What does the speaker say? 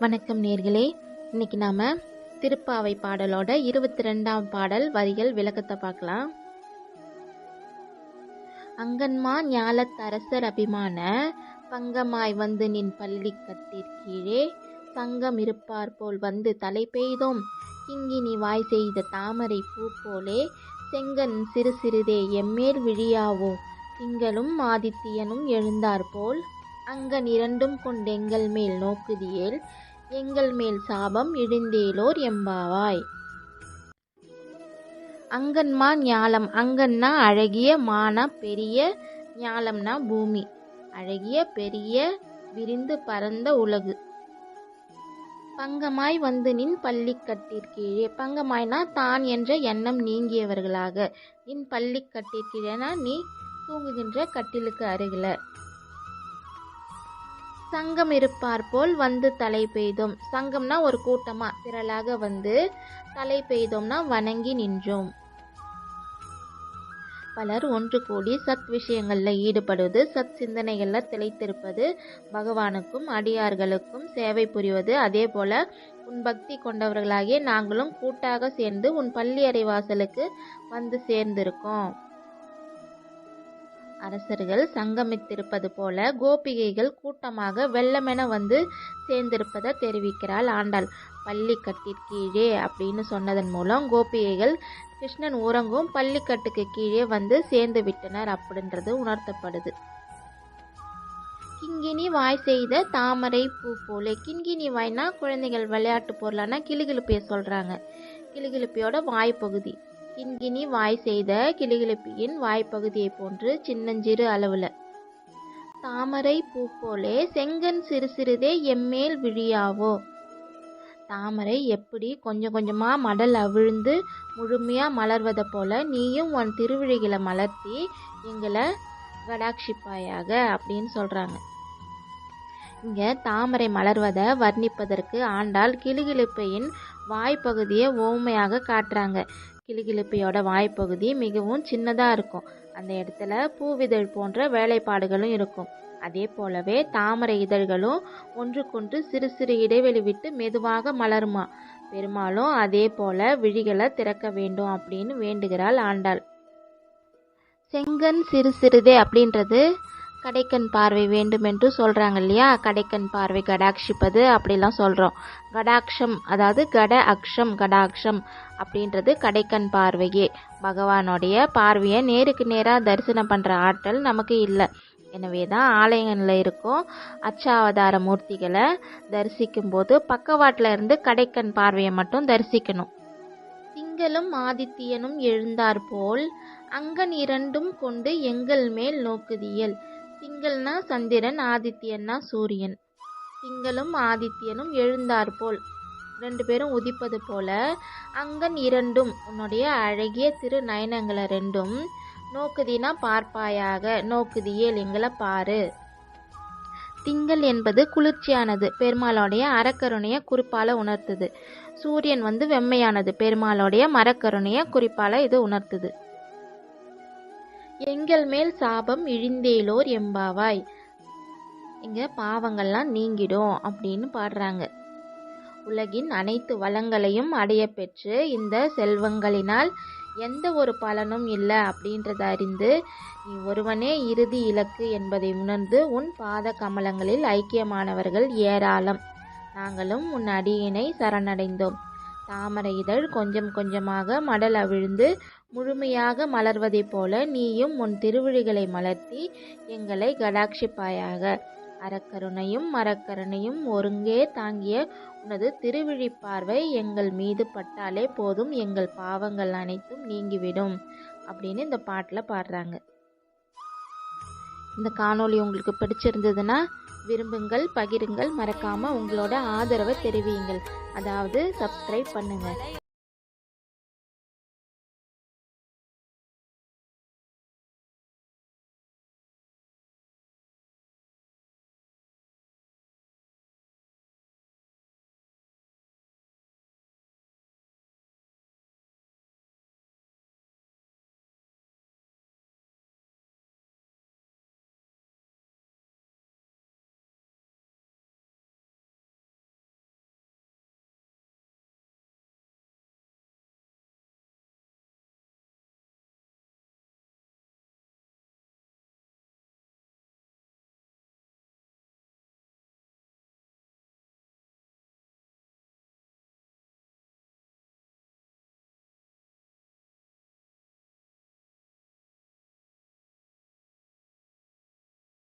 வணக்கம் நேர்களே. இன்னைக்கு நாம திருப்பாவை பாடலோட இருபத்தி ரெண்டாம் பாடல் வரிகள் விளக்கத்தை பார்க்கலாம். அங்கன்மா ஞாலத்தரசர் அபிமான பங்கமாய் வந்து நின் பள்ளி கட்டிற்கீழே சங்கம் இருப்பார் போல் வந்து தலை பெய்தோம் கிங்கினி வாய் செய்த தாமரை பூ போலே செங்கன் சிறு சிறிதே எம்மேல் விழியாவோ திங்களும் ஆதித்தியனும் எழுந்தாற்போல் அங்கன் இரண்டும் கொண்டெங்கள் மேல் நோக்குதியேல் எங்கள் மேல் சாபம் இழிந்தேலோர் எம்பாவாய். அங்கன்மா ஞாலம் அங்கன்னா அழகிய மானா பெரிய ஞாலம்னா பூமி. அழகிய பெரிய விரிந்து பரந்த உலகு. பங்கமாய் வந்து நின் பள்ளிக்கட்டிற்கீழே பங்கமாய்னா தான் என்ற எண்ணம் நீங்கியவர்களாக. நின் பள்ளிக்கட்டிற்கீழேனா நீ தூங்குகின்ற கட்டிலுக்கு அருகில. சங்கம் இருப்பார் போல் வந்து தலை பெய்தோம். சங்கம்னா ஒரு கூட்டமா திரளாக வந்து தலை பெய்தோம்னா வணங்கி நின்றோம். பலர் ஒன்று கூடி சத் விஷயங்களில் ஈடுபடுவது சத் சிந்தனைகளில் திளைத்திருப்பது பகவானுக்கும் அடியார்களுக்கும் சேவை புரிவது. அதே போல உன் பக்தி கொண்டவர்களாகிய நாங்களும் கூட்டாக சேர்ந்து உன் பள்ளி அறைவாசலுக்கு வந்து சேர்ந்திருக்கோம். அரசர்கள் சங்கமித்திருப்பது போல கோபிகைகள் கூட்டமாக வெள்ளமென வந்து சேர்ந்திருப்பதை தெரிவிக்கிறாள் ஆண்டாள். பள்ளிக்கட்டிற்கீழே அப்படின்னு சொன்னதன் மூலம் கோபிகைகள் கிருஷ்ணன் உறங்கும் பள்ளிக்கட்டுக்கு கீழே வந்து சேர்ந்து விட்டனர் அப்படின்றது உணர்த்தப்படுது. கிங்கினி வாய் செய்த தாமரை பூ போலே கிங்கினி வாய்னா குழந்தைகள் விளையாட்டு பொருளான கிளுகிழுப்பிய சொல்றாங்க. கிளுகிழுப்பியோட வாய் பகுதி. கிண்கிணி வாய் செய்த கிளிகிழப்பியின் வாய்ப்பகுதியைப் போன்று சின்னஞ்சிறு அளவுல. தாமரை பூ போலே செங்கன் சிறு சிறிதே எம்மேல் விழியாவோ? தாமரை எப்படி கொஞ்சம் கொஞ்சமா மடல் அவிழ்ந்து முழுமையா மலர்வதை போல நீயும் உன் திருவிழிகளை மலர்த்தி எங்களை கடாட்சிப்பாயாக அப்படின்னு சொல்றாங்க. இங்க தாமரை மலர்வதை வர்ணிப்பதற்கு ஆண்டால் கிளுகிழுப்பையின் வாய்ப்பகுதியை ஓமையாக காட்டுறாங்க. கிளிகிளிப்பையோட வாய்ப்பகுதி மிகவும் சின்னதாக இருக்கும். அந்த இடத்துல பூவிதழ் போன்ற வேலைப்பாடுகளும் இருக்கும். அதே போலவே தாமரை இதழ்களும் ஒன்றுக்கொன்று சிறு சிறு இடைவெளி விட்டு மெதுவாக மலருமா? பெரும்பாலும் அதே போல விழிகளை திறக்க வேண்டும் அப்படின்னு வேண்டுகிறாள் ஆண்டாள். செங்கன் சிறு சிறுதே அப்படின்றது கடைக்கண் பார்வை வேண்டும் என்று சொல்கிறாங்க இல்லையா? கடைக்கண் பார்வை கடாட்சிப்பது அப்படிலாம் சொல்கிறோம் கடாட்சம் அதாவது கட அக்ஷம் கடாட்சம் அப்படின்றது கடைக்கண் பார்வையே. பகவானுடைய பார்வையை நேருக்கு நேராக தரிசனம் பண்ணுற ஆற்றல் நமக்கு இல்லை. எனவே தான் ஆலயங்களில் இருக்கும் அச்சாவதார மூர்த்திகளை தரிசிக்கும் போது பக்கவாட்டில் இருந்து கடைக்கண் பார்வையை மட்டும் தரிசிக்கணும். திங்களும் ஆதித்தியனும் எழுந்தார் போல் அங்கன் இரண்டும் கொண்டு எங்கள் மேல் நோக்குதியல். திங்கள்னா சந்திரன் ஆதித்யன்னா சூரியன். திங்களும் ஆதித்யனும் எழுந்தாற்போல் ரெண்டு பேரும் உதிப்பது போல. அங்கன் இரண்டும் உன்னுடைய அழகிய திரு நயனங்களை ரெண்டும் நோக்குதினா பார்ப்பாயாக. நோக்குதியேல் எங்களை பாரு. திங்கள் என்பது குளிர்ச்சியானது. பெருமாளுடைய அறக்கருணையை குறிப்பால உணர்த்துது. சூரியன் வந்து வெம்மையானது. பெருமாளுடைய மரக்கருணையை குறிப்பால இது உணர்த்துது. எங்கள் மேல் சாபம் இழிந்தேலோர் எம்பாவாய் இங்க பாவங்கள்லாம் நீங்கிடும் அப்படின்னு பாடுறாங்க. உலகின் அனைத்து வளங்களையும் அடைய பெற்று இந்த செல்வங்களினால் எந்த ஒரு பலனும் இல்லை அப்படின்றத அறிந்து நீ ஒருவனே இறுதி இலக்கு என்பதை உணர்ந்து உன் பாத கமலங்களில் ஐக்கியமானவர்கள் ஏராளம். நாங்களும் உன் அடியினை சரணடைந்தோம். தாமரை இதழ் கொஞ்சம் கொஞ்சமாக மடல் அவிழ்ந்து முழுமையாக மலர்வதைப் போல நீயும் உன் திருவிழிகளை மலர்த்தி எங்களை கடாட்சிப்பாயாக. அறக்கருணையும் மரக்கருணையும் ஒருங்கே தாங்கிய உனது திருவிழி பார்வை எங்கள் மீது பட்டாலே போதும் எங்கள் பாவங்கள் அனைத்தும் நீங்கிவிடும் அப்படின்னு இந்த பாட்டில் பாடுறாங்க. இந்த காணொளி உங்களுக்கு பிடிச்சிருந்ததுன்னா விரும்புங்கள் பகிருங்கள் மறக்காமல் உங்களோட ஆதரவை தெரிவியுங்கள். அதாவது சப்ஸ்கிரைப் பண்ணுங்கள்